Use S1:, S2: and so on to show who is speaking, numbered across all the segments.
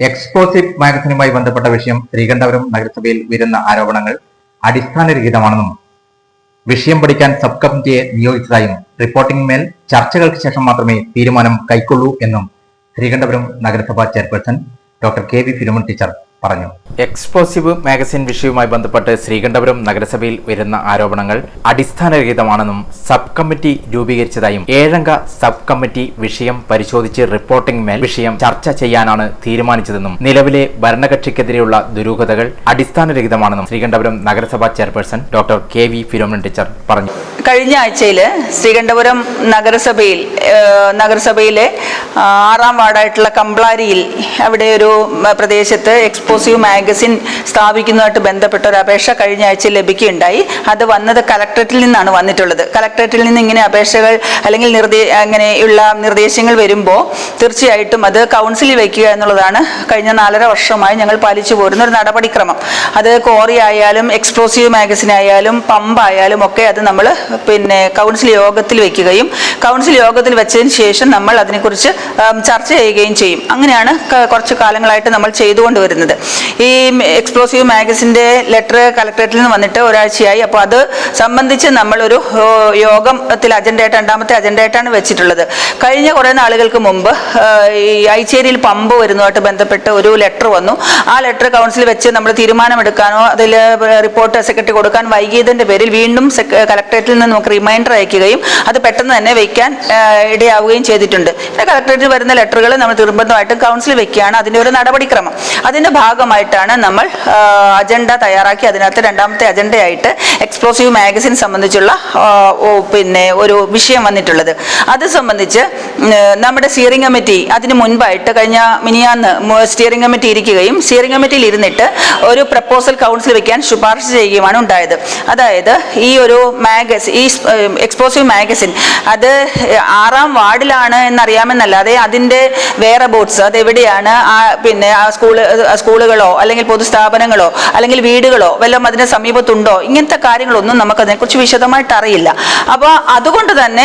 S1: Explosive മാഗസിനുമായി ബന്ധപ്പെട്ട വിഷയം ശ്രീകണ്ഠപുരം നഗരസഭയിൽ വരുന്ന ആരോപണങ്ങൾ അടിസ്ഥാനരഹിതമാണെന്നും വിഷയം പഠിക്കാൻ സബ് കമ്മിറ്റിയെ നിയോഗിച്ചതായും റിപ്പോർട്ടിംഗ് മേൽ ചർച്ചകൾക്ക് ശേഷം മാത്രമേ തീരുമാനം കൈക്കൊള്ളൂ എന്നും ശ്രീകണ്ഠപുരം നഗരസഭാ chairperson doctor K V Philomen teacher പറഞ്ഞു. എക്സ്പ്ലോസീവ് മാഗസിൻ വിഷയവുമായി ബന്ധപ്പെട്ട് ശ്രീകണ്ഠപുരം നഗരസഭയിൽ വരുന്ന ആരോപണങ്ങൾ അടിസ്ഥാനരഹിതമാണെന്നും സബ് കമ്മിറ്റി രൂപീകരിച്ചതായും ഏഴംഗ സബ് കമ്മിറ്റി വിഷയം പരിശോധിച്ച് റിപ്പോർട്ടിംഗ് മേൽ വിഷയം ചർച്ച ചെയ്യാനാണ് തീരുമാനിച്ചതെന്നും നിലവിലെ ഭരണകക്ഷിക്കെതിരെയുള്ള ദുരൂഹതകൾ അടിസ്ഥാനരഹിതമാണെന്നും ശ്രീകണ്ഠപുരം നഗരസഭാ chairperson doctor K V Philomen teacher പറഞ്ഞു.
S2: കഴിഞ്ഞ ആഴ്ചയിൽ ശ്രീകണ്ഠപുരം നഗരസഭയിൽ നഗരസഭയിലെ ആ, ആറാം വാർഡായിട്ടുള്ള കംപ്ലാരിയിൽ അവിടെ ഒരു പ്രദേശത്ത് പ്രദേശത്ത് എക്സ്പോസീവ് മാഗസിൻ സ്ഥാപിക്കുന്നതുമായിട്ട് ബന്ധപ്പെട്ട ഒരു അപേക്ഷ കഴിഞ്ഞ ആഴ്ച ലഭിക്കുകയുണ്ടായി. അത് വന്നത് കലക്ടറേറ്റിൽ നിന്നാണ് വന്നിട്ടുള്ളത്. കലക്ടറേറ്റിൽ നിന്ന് ഇങ്ങനെ അപേക്ഷകൾ അല്ലെങ്കിൽ നിർദ്ദേ അങ്ങനെയുള്ള നിർദ്ദേശങ്ങൾ വരുമ്പോൾ തീർച്ചയായിട്ടും അത് കൗൺസിലിൽ വയ്ക്കുക എന്നുള്ളതാണ് കഴിഞ്ഞ നാലര വർഷമായി ഞങ്ങൾ പാലിച്ചു പോരുന്ന ഒരു നടപടിക്രമം. അത് കോറി ആയാലും എക്സ്പ്ലോസീവ് മാഗസിൻ ആയാലും പമ്പ് ആയാലും ഒക്കെ അത് നമ്മൾ പിന്നെ കൗൺസിൽ യോഗത്തിൽ വയ്ക്കുകയും കൗൺസിൽ യോഗത്തിൽ വെച്ചതിന് ശേഷം നമ്മൾ അതിനെക്കുറിച്ച് ചർച്ച ചെയ്യുകയും ചെയ്യും. അങ്ങനെയാണ് കുറച്ച് കാലങ്ങളായിട്ട് നമ്മൾ ചെയ്തുകൊണ്ട് വരുന്നത്. ഈ എക്സ്പ്ലോസീവ് മാഗസിന്റെ ലെറ്റർ കളക്ടറേറ്റിൽ നിന്ന് വന്നിട്ട് ഒരാഴ്ചയായി. അപ്പോൾ അത് സംബന്ധിച്ച് നമ്മളൊരു യോഗത്തിൽ അജണ്ടയായിട്ട് രണ്ടാമത്തെ അജണ്ടയായിട്ടാണ് വെച്ചിട്ടുള്ളത്. കഴിഞ്ഞ കുറേ നാളുകൾക്ക് മുമ്പ് ഈ ഐച്ചേരിയിൽ പമ്പ് വരുന്നതുമായിട്ട് ബന്ധപ്പെട്ട് ഒരു ലെറ്റർ വന്നു. ആ ലെറ്റർ കൗൺസിൽ വെച്ച് നമ്മൾ തീരുമാനമെടുക്കാനോ അതിൽ റിപ്പോർട്ട് സെക്രട്ടറി കൊടുക്കാൻ വൈകിയതിന്റെ പേരിൽ വീണ്ടും കളക്ടറേറ്റിൽ നിന്ന് നമുക്ക് റിമൈൻഡർ അയക്കുകയും അത് പെട്ടെന്ന് തന്നെ വയ്ക്കാൻ ഇടയാവുകയും ചെയ്തിട്ടുണ്ട്. കളക്ടറേറ്റിൽ വരുന്ന ലെറ്ററുകൾ നമ്മൾ നിർബന്ധമായിട്ടും കൗൺസിൽ വെക്കുകയാണ്. അതിന്റെ ഒരു നടപടിക്രമം. അതിന്റെ ഭാഗമായിട്ടാണ് നമ്മൾ അജണ്ട തയ്യാറാക്കി. അതിനകത്ത് രണ്ടാമത്തെ അജണ്ടയായിട്ട് എക്സ്പ്ലോസീവ് മാഗസിൻ സംബന്ധിച്ചുള്ള പിന്നെ ഒരു വിഷയം വന്നിട്ടുള്ളത്. അത് സംബന്ധിച്ച് നമ്മുടെ സ്റ്റിയറിംഗ് കമ്മിറ്റി അതിന് മുൻപായിട്ട് കഴിഞ്ഞ മിനിയാന്ന് സ്റ്റിയറിംഗ് കമ്മിറ്റി ഇരിക്കുകയും സ്റ്റിയറിംഗ് കമ്മിറ്റിയിൽ ഇരുന്നിട്ട് ഒരു പ്രപ്പോസൽ കൗൺസിൽ വെക്കാൻ ശുപാർശ ചെയ്യുകയുമാണ് ഉണ്ടായത്. അതായത് ഈ ഒരു മാഗസ് ഈ എക്സ്പ്ലോസീവ് മാഗസിൻ അത് ആറാം വാർഡിലാണ് എന്നറിയാമെന്നല്ലാതെ അതിന്റെ വേറെ ബോട്ട്സ് അത് എവിടെയാണ് പിന്നെ ആ സ്കൂൾ സ്കൂളുകളോ അല്ലെങ്കിൽ പൊതുസ്ഥാപനങ്ങളോ അല്ലെങ്കിൽ വീടുകളോ വല്ലതും അതിന് സമീപത്തുണ്ടോ? ഇങ്ങനത്തെ കാര്യങ്ങളൊന്നും നമുക്ക് അതിനെക്കുറിച്ച് വിശദമായിട്ട് അറിയില്ല. അപ്പോൾ അതുകൊണ്ട് തന്നെ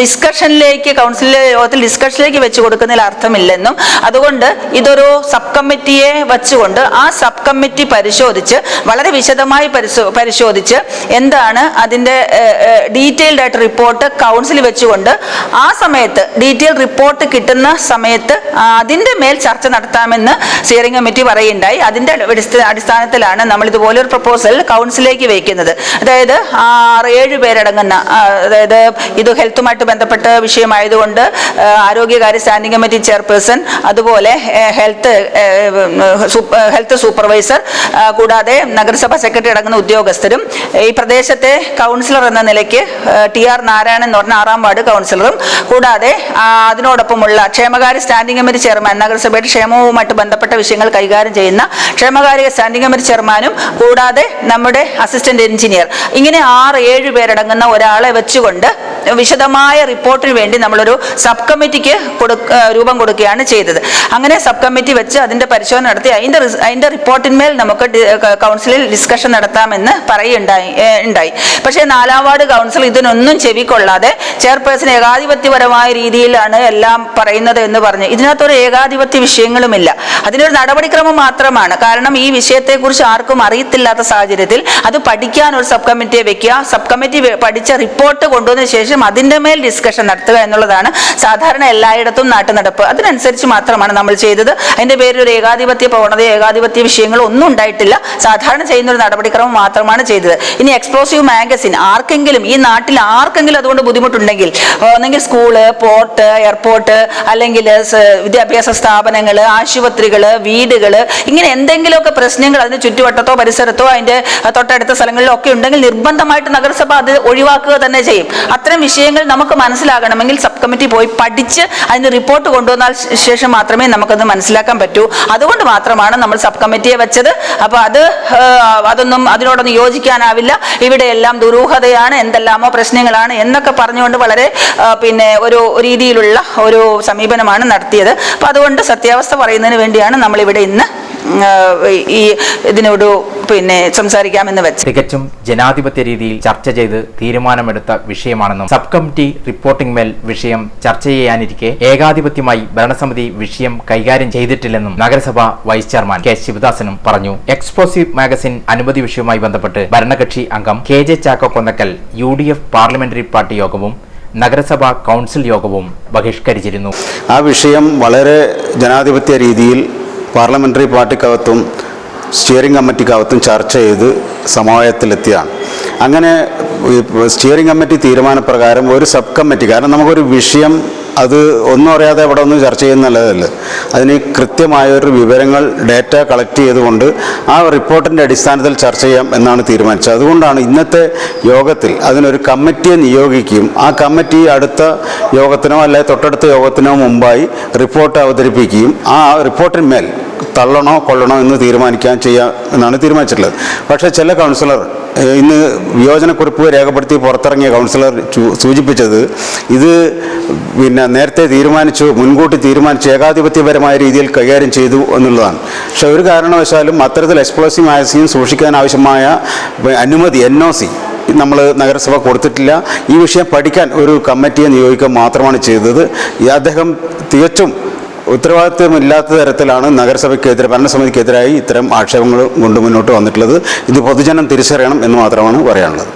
S2: ഡിസ്കഷനിലേക്ക് കൗൺസിലിൽ യോഗത്തിൽ ഡിസ്കഷനിലേക്ക് വെച്ച് കൊടുക്കുന്നതിൽ അർത്ഥമില്ലെന്നും അതുകൊണ്ട് ഇതൊരു സബ് കമ്മിറ്റിയെ വെച്ചുകൊണ്ട് ആ സബ് കമ്മിറ്റി പരിശോധിച്ച് വളരെ വിശദമായി പരിശോ പരിശോധിച്ച് എന്താണ് അതിന്റെ ഡീറ്റെയിൽഡ് ആയിട്ട് റിപ്പോർട്ട് കൗൺസിൽ വെച്ചുകൊണ്ട് ആ സമയത്ത് ഡീറ്റെയിൽ റിപ്പോർട്ട് കിട്ടുന്ന സമയത്ത് അതിന്റെ മേൽ ചർച്ച നടത്താമെന്ന് സ്റ്റിയറിംഗ് കമ്മിറ്റി പറയുണ്ടായി അതിന്റെ അടിസ്ഥ- അടിസ്ഥാനത്തിലാണ് നമ്മൾ ഇതുപോലെ ഒരു പ്രപ്പോസൽ കൗൺസിലേക്ക് വയ്ക്കുന്നത് അതായത് ആറ് ഏഴ് പേരടങ്ങുന്ന അതായത് ഇത് ഹെൽത്തുമായിട്ട് ബന്ധപ്പെട്ട വിഷയമായതുകൊണ്ട് ആരോഗ്യകാര്യ സ്റ്റാൻഡിംഗ് കമ്മിറ്റി ചെയർപേഴ്സൺ അതുപോലെ ഹെൽത്ത് ഹെൽത്ത് സൂപ്പർവൈസർ കൂടാതെ നഗരസഭാ സെക്രട്ടറി അടങ്ങുന്ന ഉദ്യോഗസ്ഥരും ഈ പ്രദേശത്തെ കൗൺസിലർ എന്ന നിലയ്ക്ക് ടി ആർ നാരായണൻ എന്ന് പറഞ്ഞ ആറാം വാർഡ് കൗൺസിലറും കൂടാതെ അതിനോടൊപ്പമുള്ള ക്ഷേമകാര്യ സ്റ്റാൻഡിംഗ് കമ്മിറ്റി ചെയർമാൻ നഗരസഭയുടെ ക്ഷേമവുമായിട്ട് ബന്ധപ്പെട്ട വിഷയങ്ങൾ കൈകാര്യം ചെയ്യുന്ന ക്ഷേമകാര്യ സ്റ്റാൻഡിംഗ് കമ്മിറ്റി ചെയർമാനും കൂടാതെ നമ്മുടെ അസിസ്റ്റന്റ് എഞ്ചിനീയർ. ഇങ്ങനെ ആറ് ഏഴ് പേരടങ്ങുന്ന ഒരാളെ വെച്ചുകൊണ്ട് വിശദമായ റിപ്പോർട്ടിന് വേണ്ടി നമ്മളൊരു സബ് കമ്മിറ്റിക്ക് കൊടുക്ക രൂപം കൊടുക്കുകയാണ് ചെയ്തത്. അങ്ങനെ സബ് കമ്മിറ്റി വെച്ച് അതിന്റെ പരിശോധന നടത്തി. അതിന്റെ അതിന്റെ റിപ്പോർട്ടിന്മേൽ നമുക്ക് കൗൺസിലിൽ ഡിസ്കഷൻ നടത്താമെന്ന് പറയുണ്ടായി ഉണ്ടായി. പക്ഷേ നാലാം വാർഡ് കൗൺസിൽ ഇതിനൊന്നും ചെവിക്കൊള്ളാതെ ചെയർപേഴ്സൺ ഏകാധിപത്യപരമായ രീതിയിലാണ് എല്ലാം പറയുന്നത് എന്ന് പറഞ്ഞു. ഇതിനകത്തൊരു ഏകാധിപത്യ വിഷയങ്ങളുമില്ല. അതിനൊരു നടപടിക്രമം മാത്രമാണ്. കാരണം ഈ വിഷയത്തെക്കുറിച്ച് ആർക്കും അറിയത്തില്ലാത്ത സാഹചര്യത്തിൽ അത് പഠിക്കാൻ ഒരു സബ് കമ്മിറ്റിയെ വെക്കുക. സബ് കമ്മിറ്റി പഠിച്ച റിപ്പോർട്ട് കൊണ്ടുവന്ന ശേഷം അതിന്റെ മേൽ ഡിസ്കഷൻ നടത്തുക എന്നുള്ളതാണ് സാധാരണ എല്ലായിടത്തും നാട്ടുനടപ്പ്. അതിനനുസരിച്ച് മാത്രമാണ് നമ്മൾ ചെയ്തത്. അതിന്റെ പേരിൽ ഒരു ഏകാധിപത്യ പ്രവണത ഏകാധിപത്യ വിഷയങ്ങൾ ഒന്നും ഉണ്ടായിട്ടില്ല. സാധാരണ ചെയ്യുന്ന ഒരു നടപടിക്രമം മാത്രമാണ് ചെയ്തത്. ഇനി എക്സ്പ്ലോസീവ് മാഗസിൻ ആർക്കെങ്കിലും ഈ നാട്ടിൽ ആർക്കെങ്കിലും അതുകൊണ്ട് ബുദ്ധിമുട്ടുണ്ടെങ്കിൽ ഒന്നെങ്കിൽ സ്കൂൾ പോർട്ട് എയർപോർട്ട് അല്ലെങ്കിൽ വിദ്യാഭ്യാസ സ്ഥാപനങ്ങൾ ആശുപത്രികൾ വീടുകൾ ഇങ്ങനെ എന്തെങ്കിലുമൊക്കെ പ്രശ്നങ്ങൾ അതിന് ചുറ്റുവട്ടത്തോ പരിസരത്തോ അതിന്റെ തൊട്ടടുത്ത സ്ഥലങ്ങളിലോ ഒക്കെ ഉണ്ടെങ്കിൽ നിർബന്ധമായിട്ട് നഗരസഭ അത് ഒഴിവാക്കുക തന്നെ ചെയ്യും. അത്തരം വിഷയങ്ങൾ നമുക്ക് മനസ്സിലാകണമെങ്കിൽ സബ് കമ്മിറ്റി പോയി പഠിച്ച് അതിന് റിപ്പോർട്ട് കൊണ്ടുവന്നാൽ ശേഷം മാത്രമേ നമുക്കത് മനസ്സിലാക്കാൻ പറ്റൂ. അതുകൊണ്ട് മാത്രമാണ് നമ്മൾ സബ് കമ്മിറ്റിയെ വെച്ചത്. അപ്പോൾ അത് അതൊന്നും അതിനോടൊന്നും യോജിക്കാനാവില്ല. ഇവിടെ എല്ലാം ദുരൂഹതയാണ് എന്തെല്ലാമോ പ്രശ്നങ്ങളാണ് എന്നൊക്കെ പറഞ്ഞുകൊണ്ട് വളരെ പിന്നെ ഒരു രീതിയിലുള്ള ഒരു സമീപനമാണ് നടത്തിയത്. അപ്പോൾ അതുകൊണ്ട് സത്യാവസ്ഥ പറയുന്നതിന് വേണ്ടിയാണ് നമ്മൾ ഇവിടെ ഇന്ന് ഈ ഇതിനൊരു പിന്നെ സംസാരിക്കാമെന്ന് വെച്ച്.
S1: തികച്ചും ജനാധിപത്യ രീതിയിൽ ചർച്ച ചെയ്ത് തീരുമാനമെടുത്ത വിഷയമാണെന്നും സബ് കമ്മിറ്റി റിപ്പോർട്ടിംഗ് മേൽ വിഷയം ചർച്ച ചെയ്യാനിരിക്കെ ഏകാധിപത്യമായി ഭരണസമിതി വിഷയം കൈകാര്യം ചെയ്തിട്ടില്ലെന്നും നഗരസഭ വൈസ് ചെയർമാൻ കെ ശിവദാസനും പറഞ്ഞു. എക്സ്പ്ലോസീവ് മാഗസിൻ അനുമതി വിഷയവുമായി ബന്ധപ്പെട്ട് ഭരണകക്ഷി അംഗം K J Chacko Konnakkal U D F parliamentary party യോഗവും നഗരസഭാ കൗൺസിൽ യോഗവും ബഹിഷ്കരിച്ചിരുന്നു.
S3: ആ വിഷയം വളരെ ജനാധിപത്യ രീതിയിൽ പാർലമെന്ററി പാർട്ടിക്കകത്തും സ്റ്റിയറിംഗ് കമ്മിറ്റിക്കകത്തും ചർച്ച ചെയ്ത് സമവായത്തിലെത്തിയതാണ്. അങ്ങനെ സ്റ്റിയറിംഗ് കമ്മിറ്റി തീരുമാനപ്രകാരം ഒരു സബ് കമ്മിറ്റി കാരണം നമുക്കൊരു വിഷയം അത് ഒന്നും അറിയാതെ അവിടെ ഒന്നും ചർച്ച ചെയ്യുന്നതല്ല അതിന് കൃത്യമായൊരു വിവരങ്ങൾ ഡേറ്റ കളക്ട് ചെയ്തുകൊണ്ട് ആ റിപ്പോർട്ടിന്റെ അടിസ്ഥാനത്തിൽ ചർച്ച ചെയ്യാം എന്നാണ് തീരുമാനിച്ചത്. അതുകൊണ്ടാണ് ഇന്നത്തെ യോഗത്തിൽ അതിനൊരു കമ്മിറ്റിയെ നിയോഗിക്കുകയും ആ കമ്മിറ്റി അടുത്ത യോഗത്തിനോ അല്ലെങ്കിൽ തൊട്ടടുത്ത യോഗത്തിനോ മുമ്പായി റിപ്പോർട്ട് അവതരിപ്പിക്കുകയും ആ റിപ്പോർട്ടിന്മേൽ തള്ളണോ കൊള്ളണോ എന്ന് തീരുമാനിക്കാൻ ചെയ്യാം എന്നാണ് തീരുമാനിച്ചിട്ടുള്ളത്. പക്ഷേ ചില കൗൺസിലർ ഇന്ന് വിയോജനക്കുറിപ്പ് രേഖപ്പെടുത്തി പുറത്തിറങ്ങിയ കൗൺസിലർ സൂചിപ്പിച്ചത് ഇത് പിന്നെ നേരത്തെ തീരുമാനിച്ചു മുൻകൂട്ടി തീരുമാനിച്ചു ഏകാധിപത്യപരമായ രീതിയിൽ കൈകാര്യം ചെയ്തു എന്നുള്ളതാണ്. പക്ഷേ ഒരു കാരണവശാലും അത്തരത്തിൽ എക്സ്പ്ലോസീവ് മാഗസീൻ സൂക്ഷിക്കാൻ ആവശ്യമായ അനുമതി എൻ നമ്മൾ നഗരസഭ കൊടുത്തിട്ടില്ല. ഈ വിഷയം പഠിക്കാൻ ഒരു കമ്മിറ്റിയെ നിയോഗിക്കാൻ മാത്രമാണ് ചെയ്തത്. അദ്ദേഹം തികച്ചും ഉത്തരവാദിത്വമില്ലാത്ത തരത്തിലാണ് നഗരസഭയ്ക്കെതിരെ ഭരണസമിതിക്കെതിരായി ഇത്തരം ആക്ഷേപങ്ങൾ കൊണ്ട് മുന്നോട്ട് വന്നിട്ടുള്ളത്. ഇത് പൊതുജനം തിരിച്ചറിയണം എന്ന് മാത്രമാണ് പറയാനുള്ളത്.